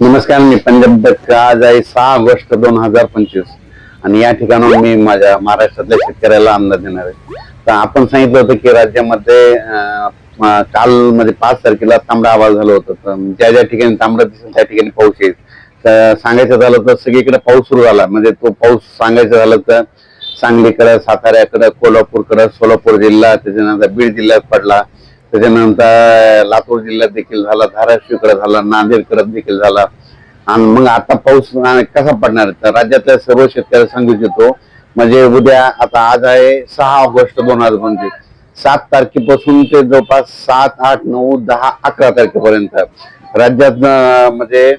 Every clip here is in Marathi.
नमस्कार मी पंजाब दत्त. आज आहे सहा ऑगस्ट दोन हजार पंचवीस. आणि या ठिकाणाहून मी माझ्या महाराष्ट्रातल्या शेतकऱ्याला अंदाज देणार आहे. तर आपण सांगितलं होतं की राज्यामध्ये काल म्हणजे पाच तारखेला तांबडा आवाज झालं होतं. तर ज्या ज्या ठिकाणी तांबडा दिसेल त्या ठिकाणी पाऊस येईल. तर सांगायचं झालं तर सगळीकडे पाऊस सुरू झाला. म्हणजे तो पाऊस सांगायचं झालं तर सांगलीकडं साताऱ्याकडे कोल्हापूरकडं सोलापूर जिल्हा त्याच्यानंतर बीड जिल्ह्यात पडला. त्याच्यानंतर लातूर जिल्ह्यात देखील झाला धाराशिवकडे झाला नांदेडकडे देखील झाला. आणि मग आता पाऊस कसा पडणार तर राज्यातल्या सर्व शेतकऱ्याला सांगू इच्छितो म्हणजे उद्या आता आज आहे सहा ऑगस्ट दोन हजार पंचवीस. सात तारखेपासून ते जवळपास सात आठ नऊ दहा अकरा तारखेपर्यंत. राज्यात म्हणजे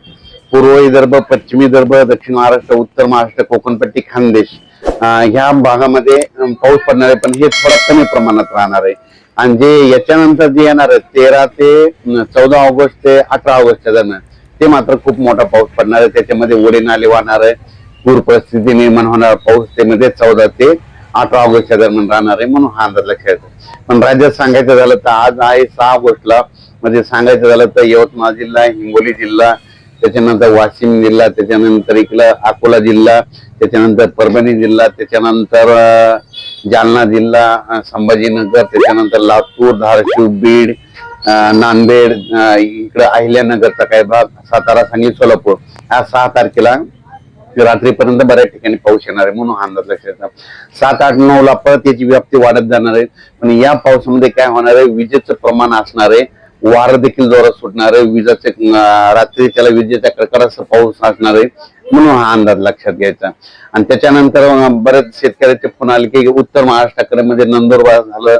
पूर्व विदर्भ पश्चिम विदर्भ दक्षिण महाराष्ट्र उत्तर महाराष्ट्र कोकणपट्टी खानदेश ह्या भागामध्ये पाऊस पडणार आहे पण हे थोडं कमी प्रमाणात राहणार आहे. आणि जे याच्यानंतर जे येणार आहे तेरा ते चौदा ऑगस्ट ते अठरा ऑगस्टच्या दरम्यान ते मात्र खूप मोठा पाऊस पडणार आहे. त्याच्यामध्ये ओढे नाले वाहणार आहे. पूर परिस्थिती निर्माण होणार पाऊस ते मध्ये चौदा ते अठरा ऑगस्टच्या दरम्यान राहणार आहे म्हणून हा अंदाज लक्षात येतो पण राज्यात सांगायचं झालं तर आज आहे सहा ऑगस्टला. म्हणजे सांगायचं झालं तर यवतमाळ जिल्हा हिंगोली जिल्हा त्याच्यानंतर वाशिम जिल्हा त्याच्यानंतर इकडं अकोला जिल्हा त्याच्यानंतर परभणी जिल्हा त्याच्यानंतर जालना जिल्हा संभाजीनगर त्याच्यानंतर लातूर धाराशिव बीड नांदेड इकडं अहिल्यानगरचा काही भाग सातारा सांगली सोलापूर. ह्या सहा तारखेला रात्रीपर्यंत बऱ्याच ठिकाणी पाऊस येणार आहे म्हणून हा अंदाज लक्षात सात आठ नऊ ला परत याची व्याप्ती वाढत जाणार आहे. पण या पावसामध्ये काय होणार आहे? विजेचं प्रमाण असणार आहे. वारं देखील जोरात सुटणार आहे. विजाचे रात्री त्याला विजेच्या कडकडाचा पाऊस असणार आहे. म्हणून हा अंदाज लक्षात घ्यायचा. आणि त्याच्यानंतर बरेच शेतकऱ्याचे फोन आले की उत्तर महाराष्ट्राकडे म्हणजे नंदुरबार झालं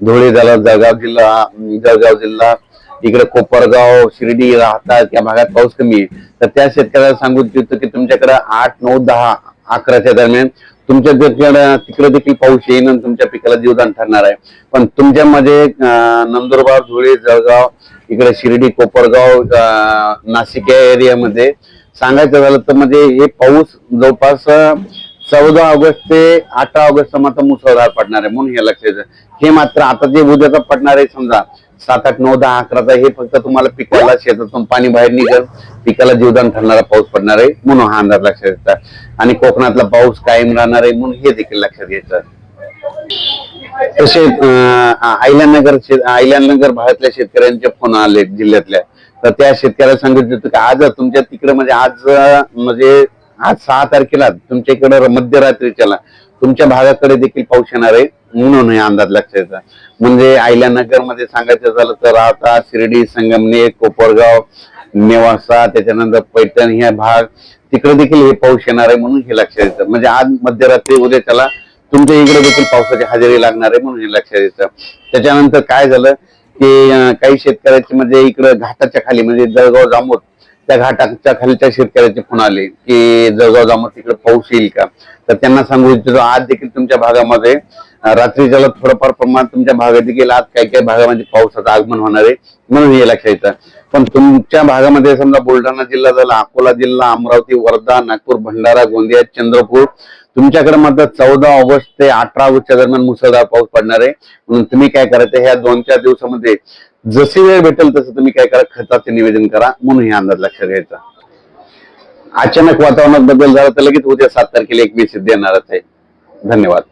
धुळे झालं जळगाव जिल्हा जळगाव जिल्हा इकडे कोपरगाव शिर्डी राहतात या भागात पाऊस कमी आहे. तर त्या शेतकऱ्याला सांगू इच्छितो की तुमच्याकडे आठ नऊ दहा अकराच्या दरम्यान तुमच्या तिकडे तिकडे देखील पाऊस येईन आणि तुमच्या पिकाला जीवदान ठरणार आहे. पण तुमच्यामध्ये नंदुरबार धुळे जळगाव इकडे शिर्डी कोपरगाव नाशिक या एरियामध्ये सांगायचं झालं तर म्हणजे हे पाऊस जवळपास चौदा ऑगस्ट ते अठरा ऑगस्ट मात्र मुसळधार पडणार आहे म्हणून हे लक्षात हे मात्र आता जे उद्याचा पडणार आहे समजा सात आठ नऊ दहा अकराचा हे फक्त तुम्हाला पिकाला शेतातून पाणी बाहेर निघत पिकाला जीवदान ठरणारा पाऊस पडणार आहे म्हणून हा अंदाज लक्षात येतात आणि कोकणातला पाऊस कायम राहणार आहे म्हणून हे देखील लक्षात घ्यायचं. तसेच आयल्यानगर आयल्यानगर भागातल्या शेतकऱ्यांचे फोन आले जिल्ह्यातल्या. तर त्या शेतकऱ्याला सांगितलं होतं की आज तुमच्या तिकडे म्हणजे आज म्हणजे आज सहा तारखेला तुमच्या इकडे मध्यरात्रीच्याला तुमच्या भागाकडे देखील पाऊस येणार आहे म्हणून हे अंदाज लक्षात म्हणजे आयल्यानगरमध्ये सांगायचं झालं तर आता शिर्डी संगमनेर कोपरगाव नेवासा त्याच्यानंतर पैठण ह्या भाग तिकडे देखील हे पाऊस येणार आहे म्हणून हे लक्षात येतं. म्हणजे आज मध्यरात्री उद्या त्याला तुमच्या इकडे देखील पावसाची हजेरी लागणार आहे म्हणून हे लक्षात येतं. त्याच्यानंतर काय झालं? की काही शेतकऱ्याचे म्हणजे इकडे घाटाच्या खाली म्हणजे जळगाव जामोद त्या घाटाच्या खालच्या शेतकऱ्याचे फोन आले की जळगाव जामोद तिकडे पाऊस येईल का? तर त्यांना सांगू इच्छितो आज देखील तुमच्या भागामध्ये रात्री रात्रीच्याला थोडंफार प्रमाणात तुमच्या भागात देखील आज काही काही भागामध्ये पावसाचं आगमन होणार आहे म्हणून हे लक्षात येतं. पण तुमच्या भागामध्ये समजा बुलढाणा जिल्हा झाला अकोला जिल्हा अमरावती वर्धा नागपूर भंडारा गोंदिया चंद्रपूर तुमच्याकडे मात्र चौदा ऑगस्ट ते अठरा ऑगस्टच्या दरम्यान मुसळधार पाऊस पडणार आहे. म्हणून तुम्ही काय करायचं ह्या दोन चार दिवसामध्ये जशी वेळ भेटेल तसं तुम्ही काय करा खताचे निवेदन करा म्हणून हे अंदाज लक्षात घ्यायचा. अचानक वातावरणात बदल झाला तर लगेच उद्या सात तारखेला एक मेसेज देणारच आहे. धन्यवाद.